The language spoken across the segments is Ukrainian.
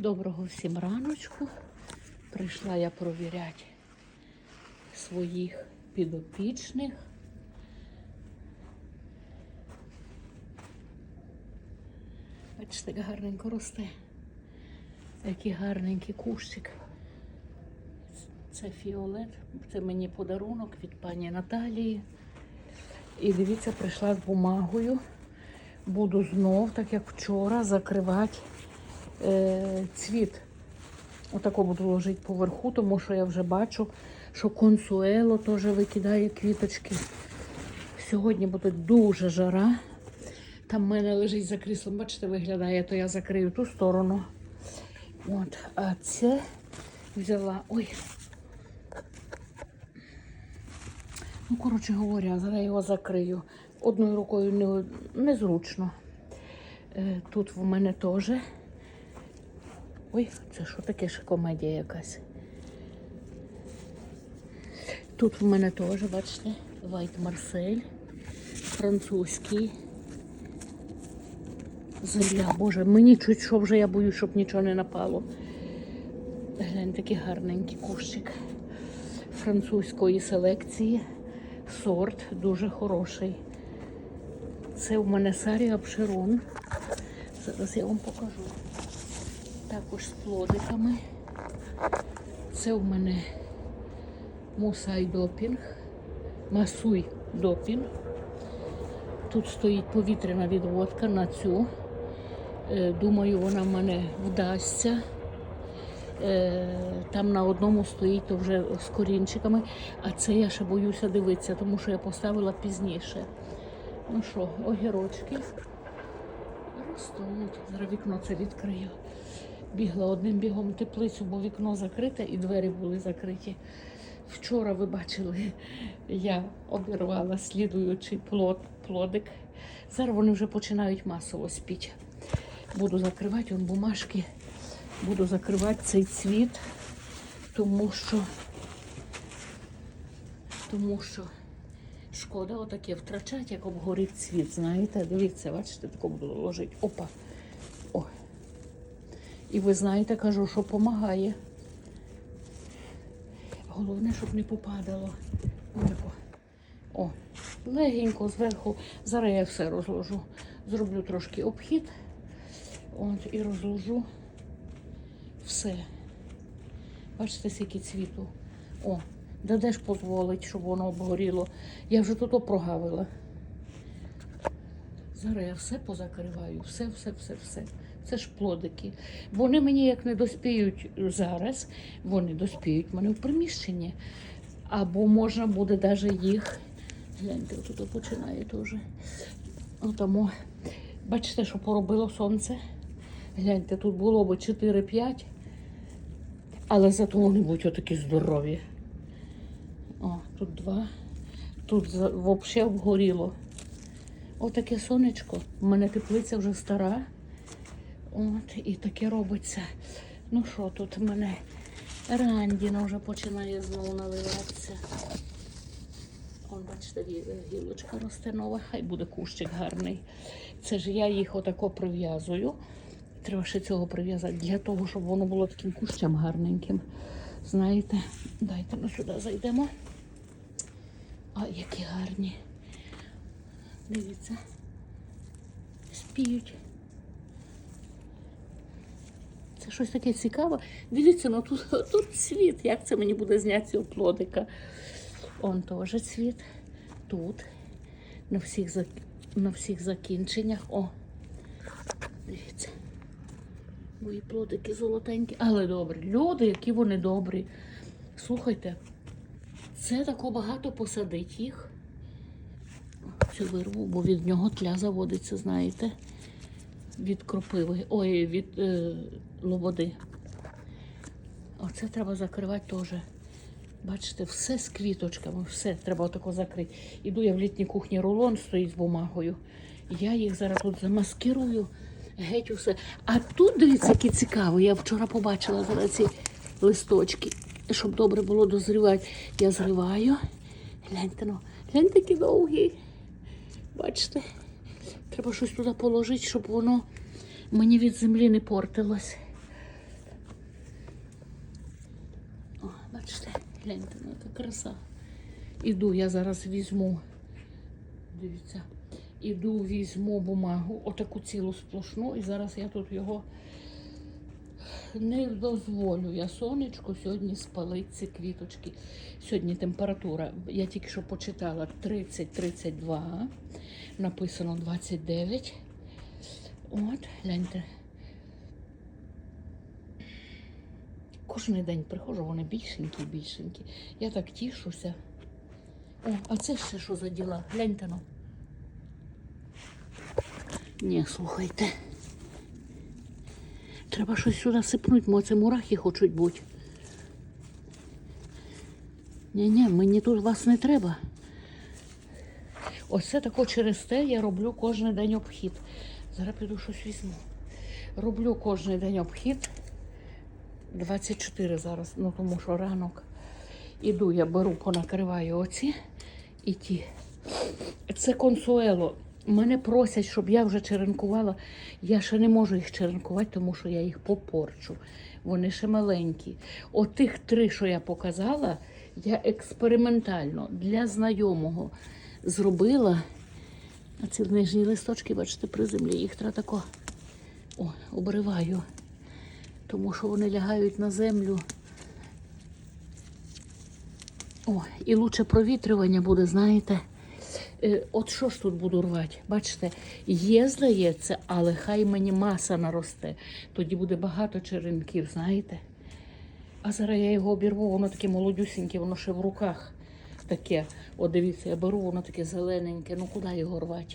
Доброго всім раночку. Прийшла я провіряти своїх підопічних. Бачите, як гарненько росте. Який гарненький кущик. Це фіолет. Це мені подарунок від пані Наталії. І дивіться, прийшла з бумагою. Буду знов, так як вчора, закривати цвіт. Отако буду ложити поверху, тому що я вже бачу, що консуело теж викидає квіточки. Сьогодні буде дуже жара. Там в мене лежить за кріслом, бачите, виглядає, то я закрию ту сторону. От, а це взяла. Ой. Ну, коротше говоря, зараз його закрию. Одною рукою не, незручно. Е, тут в мене теж. Ой, це що таке ж комедія якась? Тут в мене теж, бачите, Вайт Марсель, французький. Земля, боже, мені чуть що вже я боюсь, щоб нічого не напало. Глянь, такий гарненький кущик французької селекції. Сорт дуже хороший. Це в мене Сарі Обширон. Зараз я вам покажу. Також з плодиками. Це в мене Мусай допінг, Масуй допінг. Тут стоїть повітряна відводка на цю. Е, Думаю, вона в мене вдасться. Е, Там на одному стоїть то вже з корінчиками, а це я ще боюся дивитися, тому що я поставила пізніше. Ну що, огірочки ростуть. Зараз вікно це відкрию. Бігла одним бігом теплицю, бо вікно закрите і двері були закриті. Вчора ви бачили, я обірвала слідуючий плод, плодик. Зараз вони вже починають масово спіти. Буду закривати он бумажки, буду закривати цей цвіт, тому що, тому що шкода отаке втрачати, як обгорить цвіт. Знаєте, дивіться, бачите, тако буду ложити. Опа. І ви знаєте, кажу, що допомагає. Головне, щоб не попадало. О, легенько зверху. Зараз я все розложу. Зроблю трошки обхід. От, і розложу все. Бачите, скільки цвіту. О, да де ж дозволить, щоб воно обгоріло. Я вже тут прогавила. Зараз я все позакриваю, все, все, все, все. Це ж плодики. Вони мені як не доспіють зараз, вони доспіють мене в приміщенні. Або можна буде навіть їх. Гляньте, тут починає теж. Отому. Бачите, що поробило сонце. Гляньте, тут було б 4-5, але зато вони будуть отакі здорові. О, тут два. Тут взагалі обгоріло. Отаке сонечко. У мене теплиця вже стара. От, і таке робиться. Ну що, тут в мене рандіна вже починає знову наливатися. Он, бачите, гілочка росте нова, хай буде кущик гарний. Це ж я їх отако прив'язую. Треба ще цього прив'язати для того, щоб воно було таким кущем гарненьким. Знаєте, дайте ми сюди зайдемо. А, які гарні. Дивіться. Спіють. Це щось таке цікаве. Дивіться, ну тут, тут цвіт. Як це мені буде зняти цього плодика? Он теж цвіт. Тут. На всіх, зак... на всіх закінченнях. О. Дивіться. Мої плодики золотенькі. Але добрі. Люди, які вони добрі. Слухайте, це тако багато посадить їх. Цю вирву, бо від нього тля заводиться, знаєте, від кропиви, ой, від е, лободи. Оце треба закривати теж. Бачите, все з квіточками, все треба отако закрити. Іду я в літній кухні рулон стоїть з бумагою. Я їх зараз тут замаскирую, геть усе. А тут, дивіться, які цікаві. Я вчора побачила зараз ці листочки, щоб добре було дозрівати. Я зриваю. Гляньте, ну, гляньте, які довгі. Бачите? Треба щось туди положити, щоб воно мені від землі не портилось. О, Бачите, гляньте, ну яка краса. Іду, я зараз візьму, дивіться, іду, візьму бумагу, отаку цілу сплошну, і зараз я тут його не дозволю. Я сонечко сьогодні спалить ці квіточки. Сьогодні температура, я тільки що почитала 30-32, написано 29. От, гляньте. Кожен день приходжу, вони більшенькі, більшенькі. Я так тішуся. О, а це ще що за діла? Гляньте ну. Ні, слухайте. Треба щось сюди сипнути, бо це мурахи хочуть бути. Ні-ні, мені тут вас не треба. Ось це тако через те я роблю кожен день обхід. Зараз піду щось візьму. Роблю кожен день обхід. 24 зараз, ну тому що ранок. Іду, я беру, понакриваю оці і ті. Це консуело. Мене просять, щоб я вже черенкувала. Я ще не можу їх черенкувати, тому що я їх попорчу. Вони ще маленькі. От тих три, що я показала, я експериментально для знайомого зробила. А ці нижні листочки, бачите, при землі. Їх треба тако о, обриваю, тому що вони лягають на землю. О, і лучше провітрювання буде, знаєте. Е, От що ж тут буду рвати? Бачите, є, здається, але хай мені маса наросте. Тоді буде багато черенків, знаєте. А зараз я його обірву, воно таке молодюсіньке, воно ще в руках таке. О, дивіться, я беру, воно таке зелененьке. Ну куди його рвати?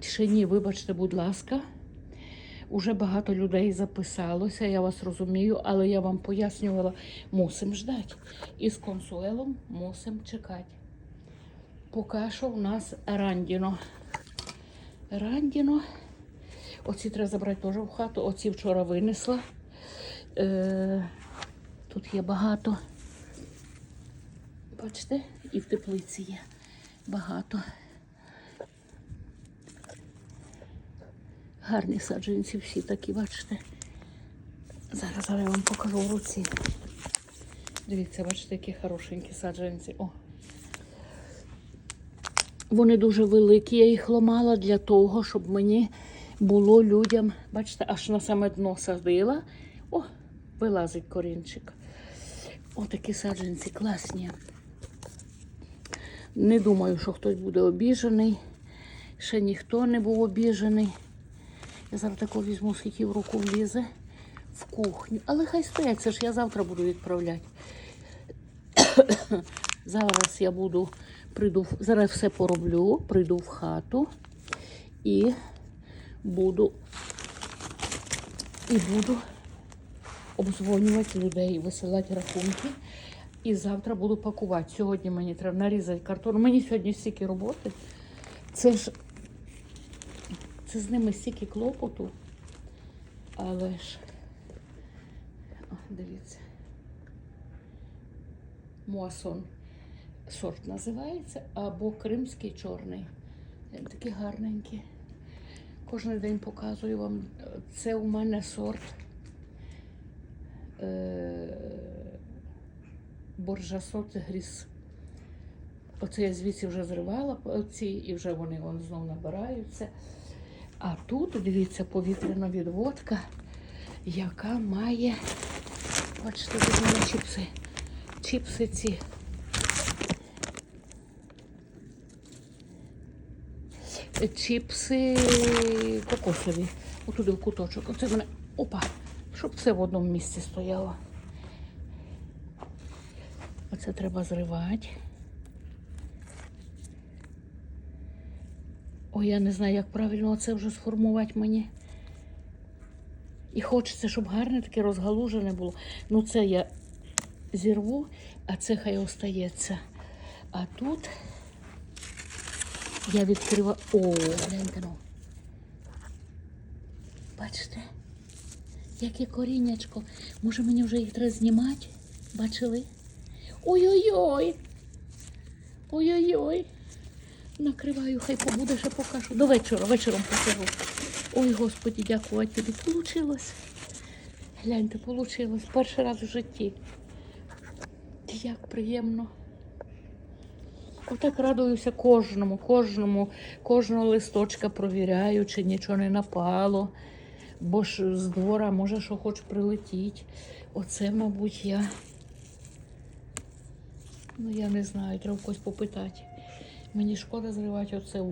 Ще ні, вибачте, будь ласка. Уже багато людей записалося, я вас розумію, але я вам пояснювала, мусимо ждати. І з консуелом мусимо чекати. Поки що в нас рандіно. Рандіно. Оці треба забрати теж в хату. Оці вчора винесла. Е, тут є багато. Бачите, і в теплиці є багато. Гарні саджанці всі такі, бачите. Зараз я вам покажу в руці. Дивіться, бачите, які хорошенькі саджанці. О. Вони дуже великі, я їх ламала для того, щоб мені було людям, бачите, аж на саме дно садила. О, вилазить корінчик. О, такі саджанці класні. Не думаю, що хтось буде обіжений. Ще ніхто не був обіжений. Я зараз тако візьму, скільки в руку влізе в кухню. Але хай стоять, це ж я завтра буду відправляти. Зараз я буду, прийду, зараз все пороблю, прийду в хату і буду, і буду обдзвонювати людей, висилати рахунки. І завтра буду пакувати. Сьогодні мені треба нарізати картон. Мені сьогодні стільки роботи. Це ж це з ними стільки клопоту. Але ж, О, дивіться. Муасон сорт називається, або кримський чорний. Він такий гарненький. Кожен день показую вам. Це у мене сорт е, боржасот гріс. Оце я звідси вже зривала ці, і вже вони вон знов набираються. А тут, дивіться, повітряна відводка, яка має, бачите, чіпси. Чіпси ці. Чіпси кокосові. Отуди в куточок. Оце мене. Опа, щоб це в одному місці стояло. Оце треба зривати. Ой, я не знаю, як правильно це вже сформувати мені. І хочеться, щоб гарне таке розгалужене було. Ну, це я зірву, а це хай остається. А тут я відкриваю. О, гляньте ну. Бачите? Яке коріннячко. Може мені вже їх треба знімати? Бачили? Ой-ой-ой. Ой-ой-ой. Накриваю, хай побуде, ще покажу. До вечора, вечором покажу. Ой, Господі, дякувати тобі. Получилось. Гляньте, получилось. Перший раз в житті. як приємно. Отак радуюся кожному, кожному, кожного листочка провіряю, чи нічого не напало. Бо ж з двора може, що хоч прилетіть. Оце, мабуть, я. Ну, я не знаю, треба когось попитати. Мені шкода зривати оце.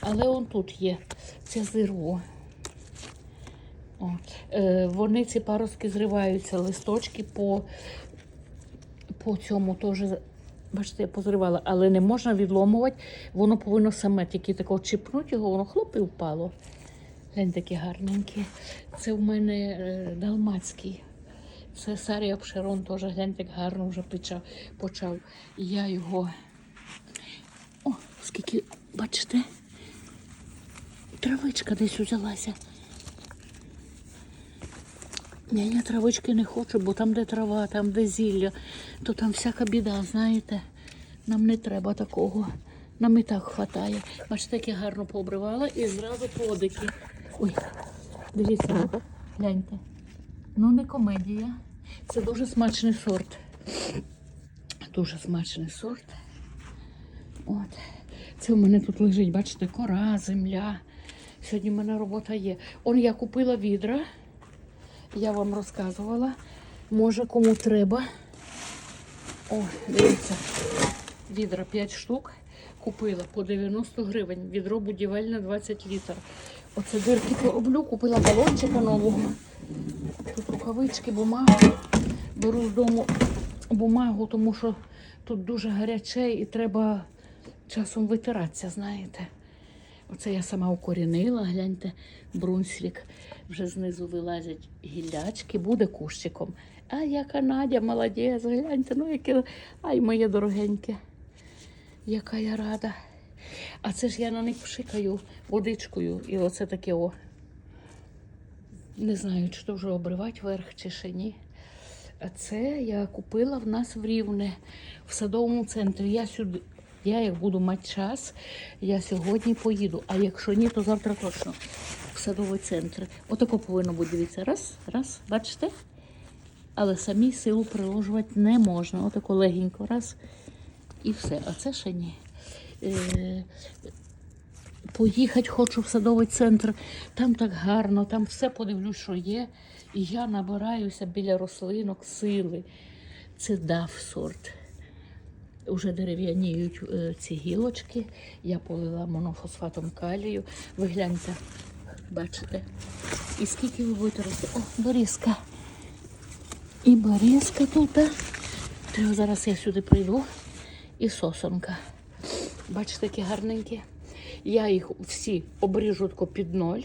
Але он тут є. Це зирво. О, е, вони ці паростки зриваються, листочки по, по цьому теж. Бачите, я позривала, але не можна відломувати, воно повинно саме тільки тако чіпнути його, воно хлоп і впало. Глянь, такі гарненькі. Це в мене е, далмацький. Це Сарія Пшерон теж глянь, як гарно вже почав. І я його. О, скільки, бачите, травичка десь взялася. Ні, я травички не хочу, бо там, де трава, там, де зілля, то там всяка біда, знаєте. Нам не треба такого. Нам і так хватає. Бачите, як я гарно пообривала і зразу плодики. Ой, дивіться, гляньте. Ну, не комедія. Це дуже смачний сорт. Дуже смачний сорт. От. Це у мене тут лежить, бачите, кора, земля. Сьогодні в мене робота є. Он я купила відра. Я вам розказувала. Може, кому треба. О, дивіться. Відра 5 штук. Купила по 90 гривень. Відро будівельне 20 літр. Оце дирки пороблю. Купила балончика нового. Тут рукавички, бумагу. Беру з дому бумагу, тому що тут дуже гаряче і треба часом витиратися, знаєте. Оце я сама укорінила, гляньте, брунсвік. Вже знизу вилазять гіллячки, буде кущиком. А яка Надя, молодець, гляньте, ну яке. Ай, моє дорогеньке. Яка я рада. А це ж я на них пшикаю водичкою. І оце таке о. Не знаю, чи то вже обривати верх, чи ще ні. А це я купила в нас в Рівне, в садовому центрі. Я сюди, я як буду мати час, я сьогодні поїду. А якщо ні, то завтра точно в садовий центр. Отако повинно бути. Дивіться. Раз, раз, бачите? Але самі силу приложувати не можна. Отако легенько, раз і все. А це ще ні. Е, Поїхати хочу в садовий центр, там так гарно, там все подивлюсь, що є. І я набираюся біля рослинок сили. Це дав сорт. Уже дерев'яніють е, ці гілочки. Я полила монофосфатом калію. Ви гляньте, бачите? І скільки ви будете рости? О, борізка. І борізка тут. Треба зараз я сюди прийду. І сосонка. Бачите, які гарненькі. Я їх всі обріжу під ноль.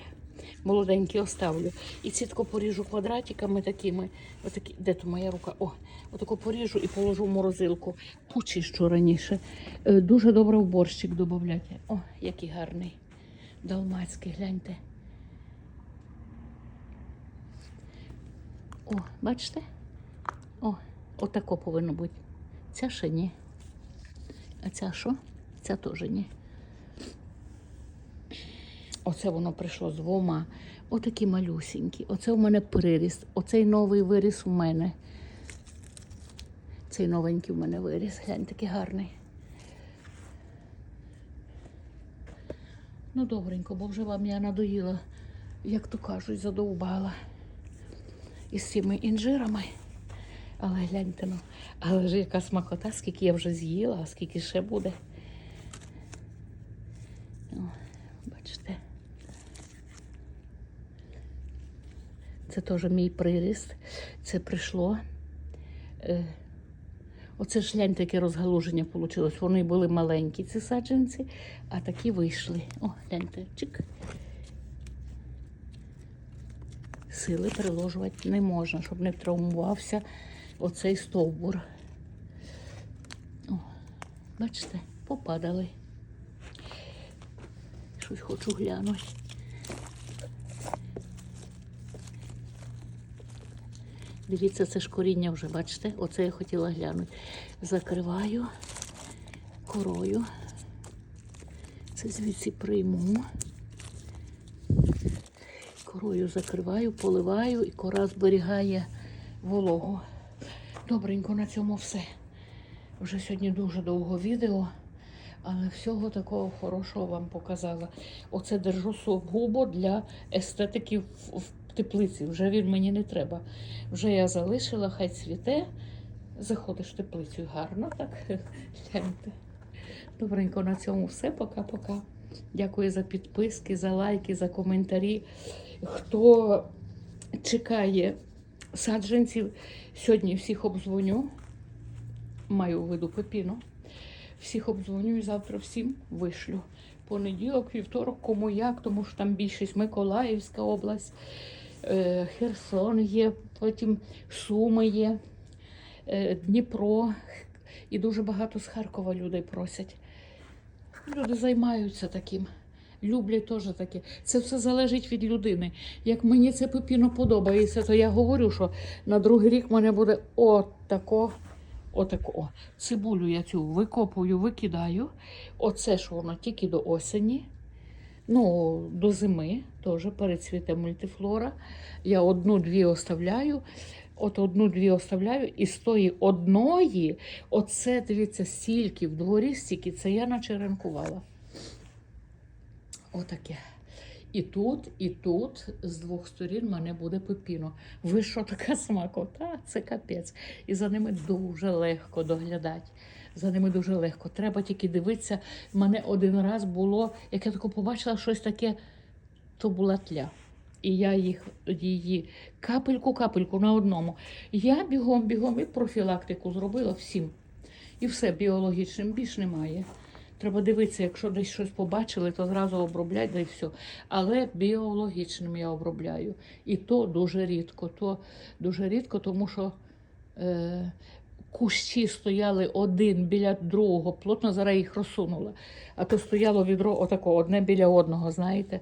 Молоденькі оставлю. І ці тако поріжу квадратиками такими. Отакі, де то моя рука? О, отако поріжу і положу в морозилку. Почищу раніше. Е, Дуже добре в борщик додати. О, який гарний. Далмацький, гляньте. О, бачите? О, отако повинно бути. Ця ще ні. А ця що? Ця теж ні. Оце воно прийшло з двома. Отакі малюсінькі. Оце у мене приріст. Оцей новий виріс у мене. Цей новенький у мене виріс. Глянь, такий гарний. Ну, добренько, бо вже вам я надоїла, як то кажуть, задовбала із цими інжирами. Але гляньте, ну, але ж яка смакота, скільки я вже з'їла, а скільки ще буде. О, бачите. Це теж мій приріст. Це прийшло. Е, оце ж гляньте, яке розгалуження вийшло. Вони були маленькі, ці саджанці, а такі вийшли. О, гляньте, чик. Сили приложувати не можна, щоб не травмувався оцей стовбур. О, бачите, попадали. Щось хочу глянути. Дивіться, це ж коріння вже, бачите? Оце я хотіла глянути. Закриваю корою. Це звідси прийму. Корою закриваю, поливаю і кора зберігає вологу. Добренько на цьому все. Вже сьогодні дуже довго відео, але всього такого хорошого вам показала. Оце держу сугубо для естетики в, теплиці. Вже він мені не треба. Вже я залишила, хай цвіте. Заходиш в теплицю гарно, так гляньте. Добренько на цьому все. Пока-пока. Дякую за підписки, за лайки, за коментарі. Хто чекає саджанців, сьогодні всіх обдзвоню. Маю в виду пепіно. Всіх обдзвоню і завтра всім вишлю. Понеділок, вівторок, кому як, тому що там більшість Миколаївська область, Херсон є, потім Суми є, е, Дніпро. І дуже багато з Харкова людей просять. Люди займаються таким. Люблять теж таке. Це все залежить від людини. Як мені це пепіно подобається, то я говорю, що на другий рік в мене буде отако, отако. Цибулю я цю викопую, викидаю. Оце ж воно тільки до осені. Ну, до зими теж перецвіте мультифлора. Я одну-дві оставляю. От одну-дві оставляю, і з тої одної, оце, дивіться, стільки в дворі, стільки, це я начеренкувала. Отаке. І тут, і тут з двох сторін мене буде пепіно. Ви що така смакота? Це капець. І за ними дуже легко доглядати. За ними дуже легко. Треба тільки дивитися. Мене один раз було, як я тако побачила щось таке, то була тля. І я їх її капельку-капельку на одному. Я бігом, бігом і профілактику зробила всім. І все біологічним більш немає. Треба дивитися, якщо десь щось побачили, то зразу оброблять, да і все. Але біологічним я обробляю. І то дуже рідко. То дуже рідко, тому що е, кущі стояли один біля другого, плотно зараз їх розсунула. А то стояло відро отако, одне біля одного, знаєте.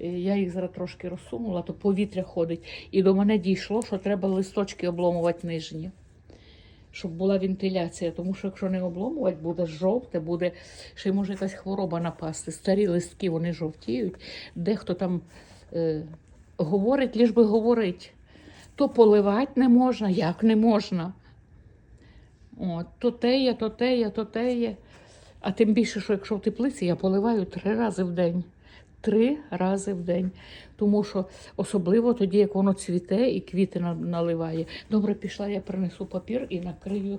Е, Я їх зараз трошки розсунула, то повітря ходить. І до мене дійшло, що треба листочки обломувати нижні щоб була вентиляція, тому що якщо не обломувати, буде жовте, буде ще й може якась хвороба напасти. Старі листки вони жовтіють. Дехто там е, говорить, ліж би говорить. То поливати не можна, як не можна. От, то є, то те є, то те є. А тим більше, що якщо в теплиці, я поливаю три рази в день. Три рази в день. Тому що особливо тоді, як воно цвіте і квіти наливає. Добре, пішла, я принесу папір і накрию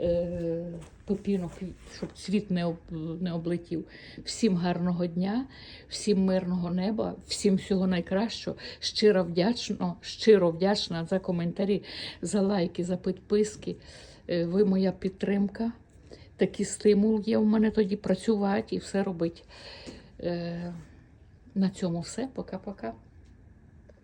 е, пепінок, щоб цвіт не, об, не облетів. Всім гарного дня, всім мирного неба, всім всього найкращого. Щиро вдячна, щиро вдячна за коментарі, за лайки, за підписки. Е, ви моя підтримка. Такий стимул є в мене тоді працювати і все робити. Е, на цьому все. Пока-пока.